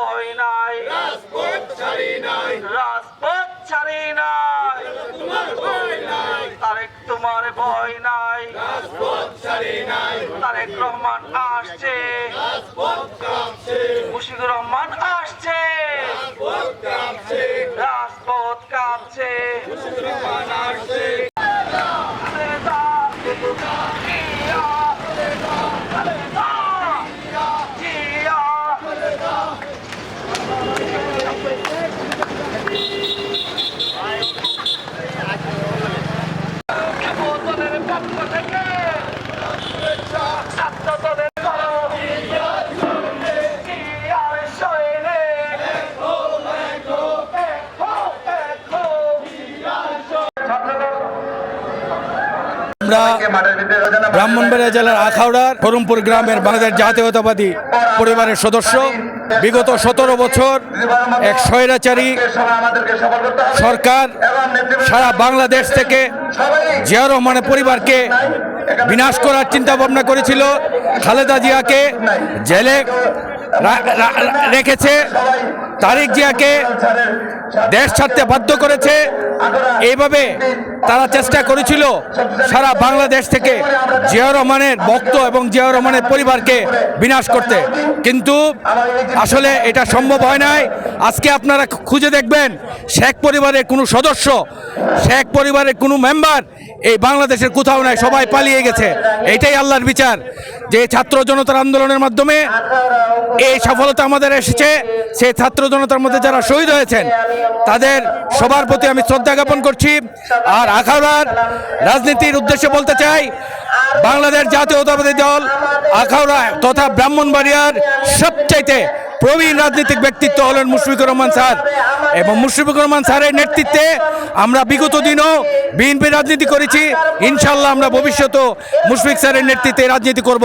ভয় নাই। রাজপথ ছাড়ি নাই। রাজপথ ছাড়ি নাই। তারেক তোমার ভয় নাই। রাজপথ ছাড়ি নাই। তারেক রহমান আসছে। রাজপথ কাঁপছে। মুশিকুর রহমান আসছে। রাজপথ কাঁপছে। রাজপথ কাঁপছে। রহমান আসছে খালেদা, জিয়া, খালেদা, জিয়া। যুবদলের পক্ষ থেকে ছাত্র দলের করো জিয়ার শৈলে দেখো দেখো আমরা ব্রাহ্মণবাড়িয়া জেলার আখাউড়ার ফরমপুর গ্রামের বাংলাদেশ জাতীয়তাবাদী পরিবারের সদস্য। বিগত সতেরো বছর এক স্বৈরাচারী সরকার সারা বাংলাদেশ থেকে জিয়া রহমানের পরিবারকে বিনাশ করার চিন্তা ভাবনা করেছিল। খালেদা জিয়াকে জেলে রেখেছে। তারিক জিয়াকে দেশ ছাড়তে বাধ্য করেছে। এইভাবে তারা চেষ্টা করেছিল সারা বাংলাদেশ থেকে জিয়া রহমানের ভক্ত এবং জিয়া রহমানের পরিবারকে বিনাশ করতে। কিন্তু আসলে এটা সম্ভব হয় নাই। আজকে আপনারা খুঁজে দেখবেন শেখ পরিবারের কোনো সদস্য, শেখ পরিবারের কোনো মেম্বার এই বাংলাদেশের কোথাও নাই, সবাই পালিয়ে গেছে। এটাই আল্লাহর বিচার। যে ছাত্র জনতার আন্দোলনের মাধ্যমে এই সফলতা আমাদের এসেছে সেই ছাত্র জনতার মধ্যে যারা শহীদ হয়েছেন, তাদের সবার প্রতি আমি শ্রদ্ধা জ্ঞাপন করছি। আর আখাউড়ার রাজনীতির উদ্দেশ্যে বলতে চাই, বাংলাদেশ জাতীয়তাবাদী দল আখাউড়া তথা ব্রাহ্মণবাড়িয়ার সবচাইতে প্রবীণ রাজনৈতিক ব্যক্তিত্ব হলেন মুশফিকুর রহমান স্যার। এবং মুশফিকুর রহমান স্যারের নেতৃত্বে আমরা বিগত দিনও বিএনপি রাজনীতি করেছি। ইনশাল্লাহ আমরা ভবিষ্যতেও মুশফিক স্যারের নেতৃত্বে রাজনীতি করব।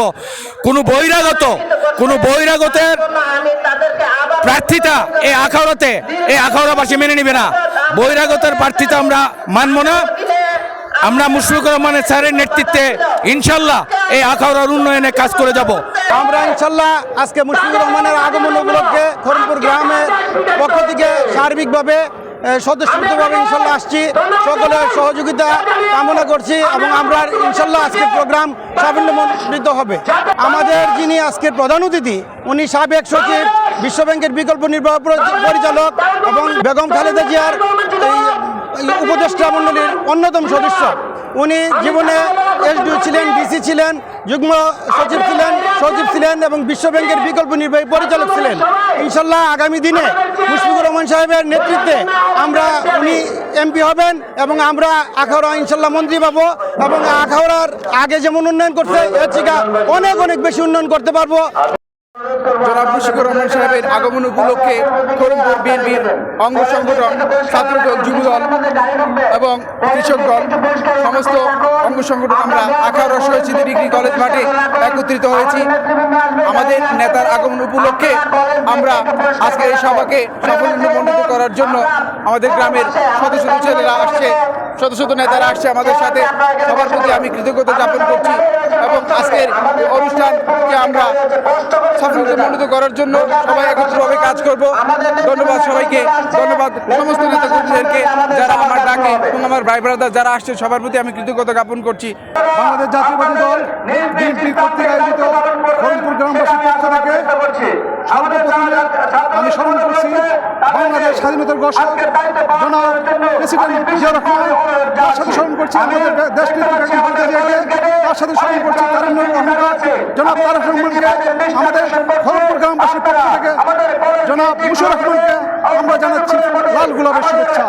কোনো বহিরাগত, কোনো বহিরাগতের প্রার্থিতা এই আখাউড়াতে, এই আখাউড়াবাসী মেনে নেবে না। বহিরাগতের প্রার্থিতা আমরা মানব না। আমরা মুশফিকুর রহমানের স্যারের নেতৃত্বে ইনশাল্লাহ এই আখাউড়ার উন্নয়নে কাজ করে যাব। আমরা ইনশাল্লাহ আজকে মুশফিকুর রহমানের আগমন উপলক্ষে খরমপুর গ্রামের পক্ষ থেকে সার্বিকভাবে স্বতঃস্ফূর্তভাবে ইনশাল্লাহ আসছি। সকলের সহযোগিতা কামনা করছি এবং আমরা ইনশাল্লাহ আজকের প্রোগ্রাম সাফল্যমণ্ডিত হবে। আমাদের যিনি আজকের প্রধান অতিথি উনি সাবেক সচিব বিশ্বব্যাংকের বিকল্প নির্বাহ পরিচালক এবং বেগম খালেদা জিয়ার উপদেষ্টা মণ্ডলীর অন্যতম সদস্য। উনি জীবনে এসডিও ছিলেন ডিসি ছিলেন যুগ্ম সচিব ছিলেন। ছিলেন এবং বিশ্ব ব্যাংকের বিকল্প নির্বাহী পরিচালক ছিলেন। ইনশাল্লাহ আগামী দিনে মুশফিকুর রহমান সাহেবের নেতৃত্বে আমরা উনি এমপি হবেন এবং আমরা আখাউড়া ইনশাল্লাহ মন্ত্রী পাবো এবং আখাউড়ার আগে যেমন উন্নয়ন করছে, এর থেকে অনেক অনেক বেশি উন্নয়ন করতে পারব। আগমন উপলক্ষে অঙ্গ সংগঠন এবং সমস্ত অঙ্গ সংগঠন আমরা ডিগ্রি কলেজ একত্রিত হয়েছি। আমাদের নেতার আগমন উপলক্ষে আমরা আজকে এই সভাকে সাফল্যমণ্ডিত করার জন্য আমাদের গ্রামের শত ছেলেরা আসছে। শত শত নেতারা আসছে আমাদের সাথে। সবার প্রতি আমি কৃতজ্ঞতা জ্ঞাপন করছি এবং আজকের অনুষ্ঠানকে আমরা সাফল্যমণ্ডিত করার জন্য সবাই একত্রভাবে কাজ করব। ধন্যবাদ সবাইকে। ধন্যবাদ সমস্ত নেতা কর্মীদেরকে যারা আমার ডাকে এবং আমার ভাই ব্রাদার যারা আসছে সবার প্রতি আমি কৃতজ্ঞতা জ্ঞাপন করছি। বাংলাদেশ জাতীয়বাদী দল বিএনপি কর্তৃক আয়োজিত খড়গপুর গ্রামবাসীর পক্ষ থেকে আমি স্মরণ করছি বাংলাদেশ স্বাধীনতার ঘোষক জনাব প্রেসিডেন্ট জিয়া রহমান তার সাথে স্মরণ করছি আমাদের দেশ নেত্রী খালেদা জিয়াকে তার সাথে স্মরণ করছি রহমানকে জনাব তারেক রহমানকে আমাদের খড়গপুর গ্রামবাসীর পক্ষ থেকে জনাব মুশার রহমানকে আমরা জানাচ্ছি লাল গোলাপের শুভেচ্ছা।